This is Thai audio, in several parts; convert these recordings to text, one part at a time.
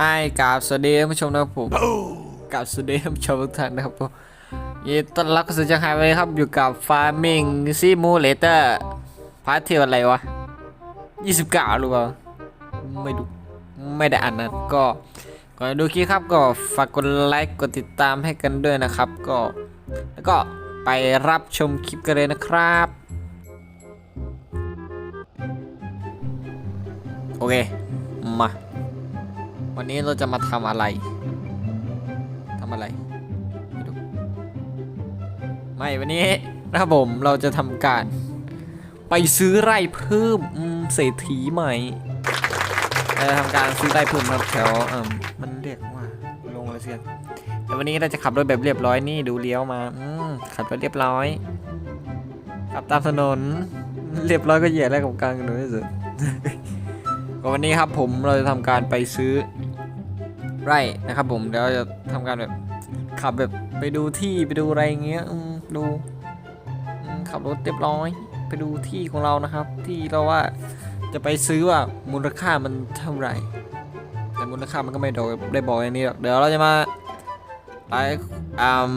ไอ้กราบสวัสดีท่านผู้ชมนะครับผมกราบสวัสดีท่านผู้ชมทุกท่านนะครับผมยินดีต้อนรับเข้าสู่ช่องไฮเวย์ครับอยู่กับ Farming Simulator พาร์ทเทลอะไรวะ29หรือเปล่าไม่ดูไม่ได้อ่านนะก็ก่อนดูคลิปครับก็ฝากกดไลค์กดติดตามให้กันด้วยนะครับ ก็แล้วก็ไปรับชมคลิปกันเลยนะครับ โอเค มา วันนี้เราจะมาทำอะไรทำอะไร ไม่วันนี้นะครับผมเราจะทำการ ไปซื้อไร่เพิ่มเศรษฐีใหม่เราจะทำการซื้อไร่เพิ่มครับแถวเอ่มมันเรียกว่าลงอะไรเสียแต่วันนี้เราจะขับรถแบบเรียบร้อยนี่ดูเลี้ยวมาอืมขับรถเรียบร้อยขับตามถนน เรียบร้อยก็เหยียดแล้วกับกลางถนนที่สุดก็วันนี้ครับผมเราจะทำการไปซื้อ ไร่นะครับผมเดี๋ยวจะทำการแบบขับแบบไปดูที่ไปดูอะไรอย่างเงี้ยดูขับรถเรียบร้อย ไปดูที่ของเรานะครับ ที่เราว่าจะไปซื้อว่ามูลค่ามันเท่าไหร่ แต่มูลค่ามันก็ไม่ได้ได้บอกอย่างนี้หรอกเดี๋ยวเราจะมาไลฟ์อืม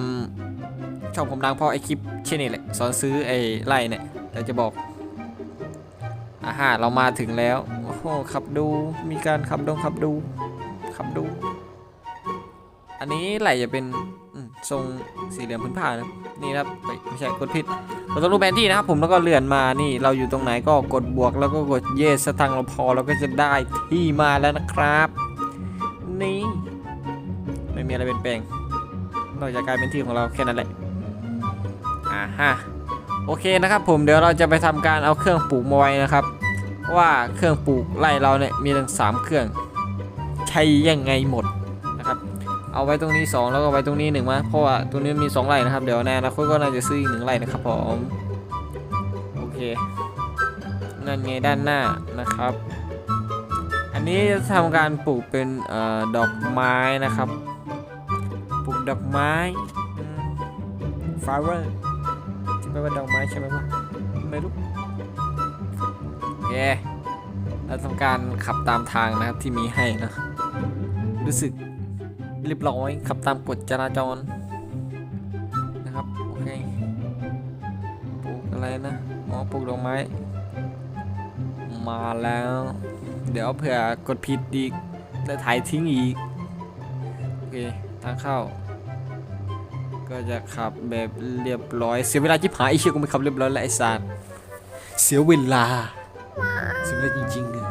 ช่องผมดังเพราะไอคลิปเช่นนี้แหละสอนซื้อไอไร่เนี่ยเดี๋ยวจะบอกอ่าฮะเรามาถึงแล้ว โอ้โหขับดูมีการขับดงขับดูขับดู อันนี้ไหลจะเป็นทรงสี่เหลี่ยมพื้นผ้านะนี่นะครับไม่ใช่กดผิดเราต้องดูแผนที่นะครับผมแล้วก็เลื่อนมานี่เราอยู่ตรงไหนก็กดบวกแล้วก็กดเยสสตังเราพอเราก็จะได้ที่มาแล้วนะครับนี่ไม่มีอะไรเปลี่ยนแปลงนอกจากกลายเป็นที่ของเราแค่นั้นแหละอ่าฮะโอเคนะครับผมเดี๋ยวเราจะไปทำการเอาเครื่องปลูกมาไว้นะครับ ว่าเครื่องปลูกไล่เราเนี่ยมีทั้งสามเครื่อง ใช้ยังไงหมด เอาไว้ตรงนี้ 2 แล้วก็ไว้ตรงนี้หนึ่งมาเพราะว่าตรงนี้มี 2ไร่นะครับ เดี๋ยวในอนาคตก็น่าจะซื้ออีกหนึ่งไร่นะครับผมโอเคนั่นไงด้านหน้านะครับ อันนี้จะทำการปลูกเป็นออดอกไม้นะครับ ปลูกดอกไม้ฟลาวเวอร์ใช่ไหมว่าดอกไม้ใช่ไหมวะไม่รู้โอเคเราทำการขับตามทางนะครับที่มีให้นะรู้สึก เรียบร้อยขับตามกฎจราจรนะครับโอเคปลูกอะไรนะอ๋อปลูกดอกไม้ มาแล้ว เดี๋ยวเผื่อกดผิดอีกแล้วถ่ายทิ้งอีกโอเคทางเข้า ก็จะขับแบบเรียบร้อยเสียเวลาจิบหายไอเชี่ยกูไม่ขับเรียบร้อยแล้วไอ้สัตว์เสียเวลาเสียเวลาจริงๆอะ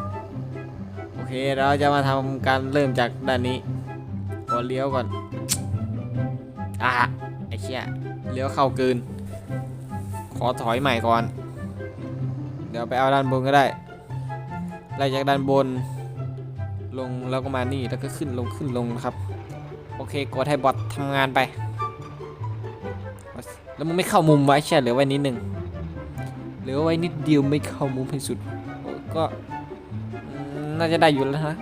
โอเคเราจะมาทำการเริ่มจากด้านนี้ เลี้ยวก่อนอะไอ้เชี่ยเลี้ยวเข้าเกินขอถอยใหม่ก่อน เดี๋ยวไปเอาด้านบนก็ได้ไล่จากด้านบน ลงแล้วก็มานี่แล้วก็ขึ้นลงขึ้นลงนะครับ โอเคกดให้บอททำงานไป แล้วมึงไม่เข้ามุมไว้ใช่เหรือไว้นิดหนึ่งเหลือไว้นิดเดียวไม่เข้ามุมให้สุดก็น่าจะได้อยู่แล้วนะ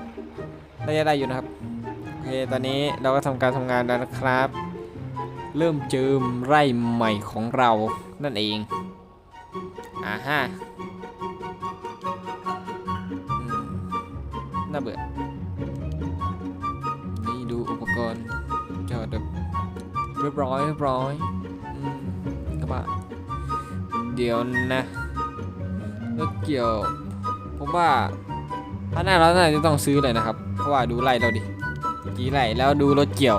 น่าจะได้อยู่นะครับ เคตอนนี้เราก็ทำการทำงานแล้วนะครับ เริ่มเจิมไร่ใหม่ของเรานั่นเองอ่าฮะน่าเบื่อ นี่ดูอุปกรณ์จอดแบบเรียบร้อยเรียบร้อยกระบะเดี๋ยวนะรถเกี่ยวผมว่าถ้าหน้าเราน่าจะต้องซื้อเลยนะครับ เพราะว่าดูไล่เราดิ กี่ไหลแล้วดูรถเกี่ยว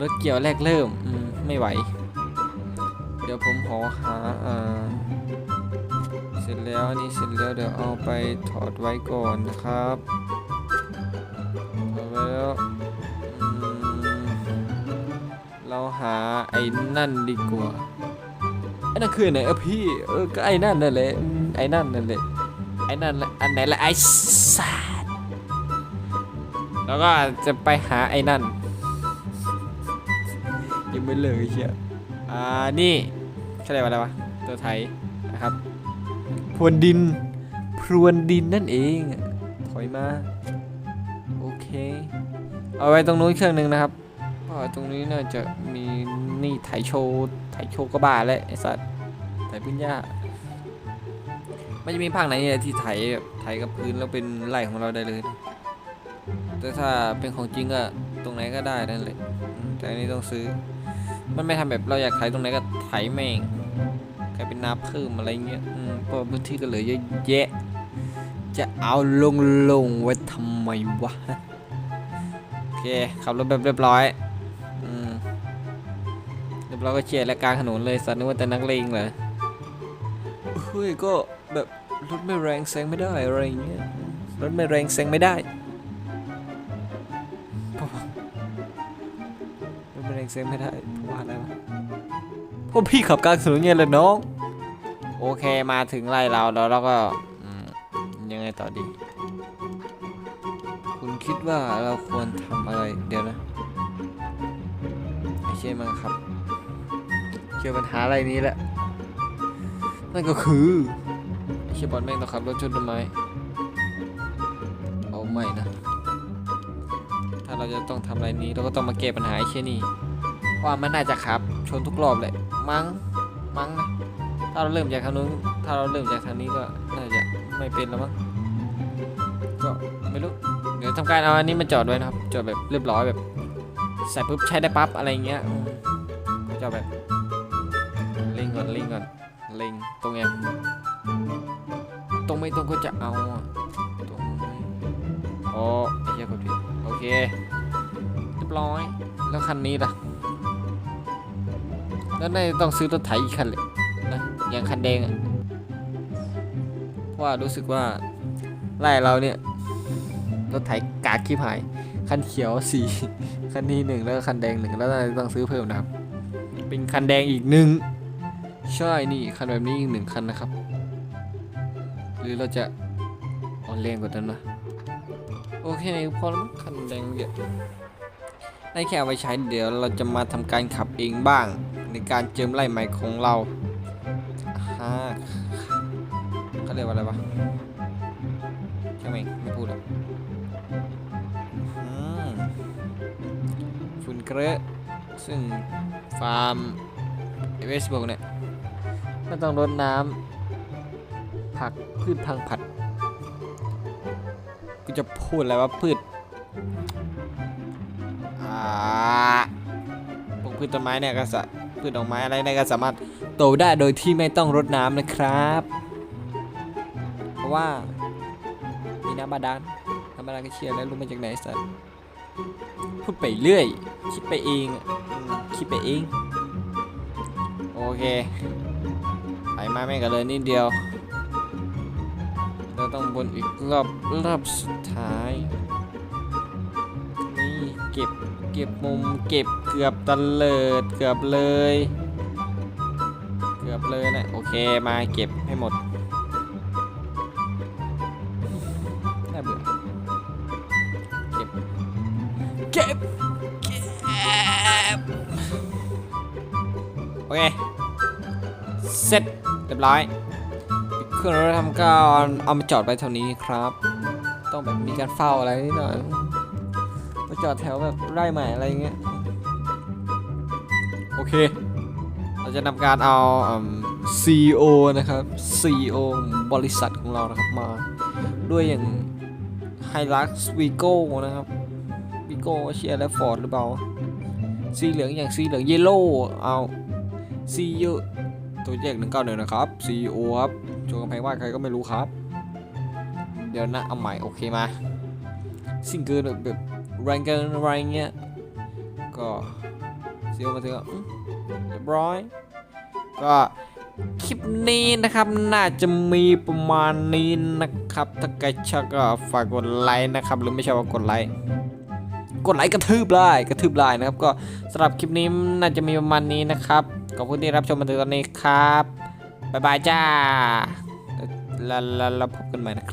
รถเกี่ยวแรกเริ่มอืมไม่ไหว เดี๋ยวผมขอหาอ่าเสร็จแล้วนี่เสร็จแล้วเดี๋ยวเอาไปถอดไว้ก่อนนะครับถอดไว้แล้วเราหาไอ้นั่นดีกว่าไอ้นั่นคือไหนเออพี่เออก็ไอ้นั่นนั่นแหละไอ้นั่นนั่นแหละไอ้นั่นอันไหนละไอ้สัตว์ แล้วก็จะไปหาไอ้นั่น ยังไม่เลิกไอ้เชี่ยอ่า นี่เขาเรียกว่อะไรวะ ตัวไทยนะครับ พรวนดิน พรวนดินนั่นเอง ถอยมา โอเค เอาไว้ตรงนู้นเครื่องหนึ่งนะครับก็ตรงนี้น่าจะมีนี่ไถโชว์ไถโชว์ก็บ้าแล้วไอ้สัตว์ไถพื้นหญ้ามันจะมีภาคไหนเนี่ยที่ไถแบบไถกับพื้นแล้วเป็นไร่ของเราได้เลยนะ แต่ถ้าเป็นของจริงก็ตรงไหนก็ได้นั่นแหละแต่อันนี้ต้องซื้อ มันไม่ทำแบบเราอยากไถตรงไหนก็ไถแม่งกลายเป็นนาเพิ่มอะไรเงี้ยเพราะว่าพื้นที่ก็เหลือเยอะแยะ จะเอาลงลงไว้ทำไมวะโอเคขับรถแบบเรียบร้อยอืมเรียบร้อยก็เชียร์และกลางถนนเลยสัตว์นึกว่าแต่นักเลงเหรอเฮ้ยก็แบบรถไม่แรงแซงไม่ได้อะไรเงี้ยรถไม่แรงแซงไม่ได้ เพราะว่ารถไม่แรงแซงไม่ได้เพราะว่าอะไรวะพราะพี่ขับกลางถนนเงี้ยเลยน้อง โอเคมาถึงไล่เราแล้วเราก็ยังไงต่อดี คุณคิดว่าเราควรทำอะไรเดี๋ยวนะไม่ใช่มั้งครับเจอปัญหาอะไรนี้แหละ นั่นก็คือไอเชี่ยบอลแม่งต้องขับรถชนต้นไม้ จะต้องทำอะไรนี้เราก็ต้องมาแก้ปัญหาไอ้เชี่ยนี่ว่ามันน่าจะขับชนทุกรอบเลยมั้งมั้งนะถ้าเราเริ่มจากทางนู้นถ้าเราเริ่มจากทางนี้ก็น่าจะไม่เป็นแล้วมั้งก็ไม่รู้เดี๋ยวทำการเอาอันนี้มาจอดไว้นะครับจอดแบบเรียบร้อยแบบใส่ปุ๊บใช้ได้ปั๊บอะไรเงี้ยก็จอดแบบเล็งก่อนเล็งก่อนเล็งตรงเนี้ยตรงไม่ตรงก็จะเอาตรงอ๋อไอ้เหี้ยกดผิดโอเค ร้อย แล้วคันนี้ล่ะ แล้วน่าจะต้องซื้อรถไถอีกคันเลยนะอย่างคันแดงอะเพราะว่ารู้สึกว่าไล่เราเนี่ยรถไถกากขี้หาย คันเขียวสี่คันนี้หนึ่งแล้วคันแดงหนึ่งแล้วน่าจะต้องซื้อเพิ่มนะครับ เป็นคันแดงอีกหนึ่งใช่นี่คันแบบนี้อีกหนึ่งคันนะครับ หรือเราจะอ่อนแรงกว่านั้นนะโอเคพอแล้วมั้งคันแดงเมื่อกี้ ได้แค่เอาไปใช้เดี๋ยวเราจะมาทำการขับเองบ้าง ในการเจิมไล่ใหม่ของเราฮ่าเขาเรียกว่าอะไรวะช่างแม่งไม่พูดหรอกอืมฝุ่นเกระซึ่งฟาร์มเวสบุกเนี่ยไม่ต้องรดน้ำผักพืชพังผัดกูจะพูดอะไรว่าพืช พวกพืชต้นไม้เนี่ยก็สะพืชดอกไม้อะไรเนี่ยก็สามารถโตได้โดยที่ไม่ต้องรดน้ำนะครับ เพราะว่ามีน้ำบาดาลธรรมดาลก็เชียร์แล้วรู้มาจากไหนสัตว์พูดไปเรื่อย คิดไปเองคิดไปเองโอเคไปมาไม่กันเลยนิดเดียวเราต้องบนอีกรอบรอบสุดท้ายนี่เก็บ เก็บมุมเก็บเกือบตะเลิดเกือบเลย เกือบเลยนะโอเคมาเก็บให้หมดน่าเบื่อเก็บเก็บเก็บโอเคเสร็จเรียบร้อยเครื่องแล้วทำการเอามาจอดไว้แถวนี้ครับ ต้องแบบมีการเฝ้าอะไรนิดหน่อย จอดแถวแบบไร่ใหม่อะไรเงี้ยโอเค เราจะนำการเอาอืม CEO นะครับ CEO บริษัทของเรานะครับมาด้วยอย่างไฮลักซ์วีโก้นะครับวีโก้เชียร์และฟอร์ดหรือเปล่าสีเหลืองอย่างสีเหลืองเยลโล่เอาซีเยอะตัวแยกหนึ่งเก้าหนึ่งนะครับ CEO ครับโชว์กำแพงว่าใครก็ไม่รู้ครับ เดี๋ยวนะเอาใหม่โอเคมา ซิงเกิลแบบ แรงกินอะไรเงี้ยก็เซียวมาถึงก็อืมเรียบร้อย ก็คลิปนี้นะครับน่าจะมีประมาณนี้นะครับ ถ้าใครชอบก็ฝากกดไลค์นะครับ หรือไม่ชอบก็กดไลค์กดไลค์กระทืบไลค์กระทืบไลค์นะครับ ก็สำหรับคลิปนี้น่าจะมีประมาณนี้นะครับขอบคุณที่รับชมมาถึงตอนนี้ครับบ๊ายบายจ้าแล้วแล้วแล้วพบกันใหม่นะครับ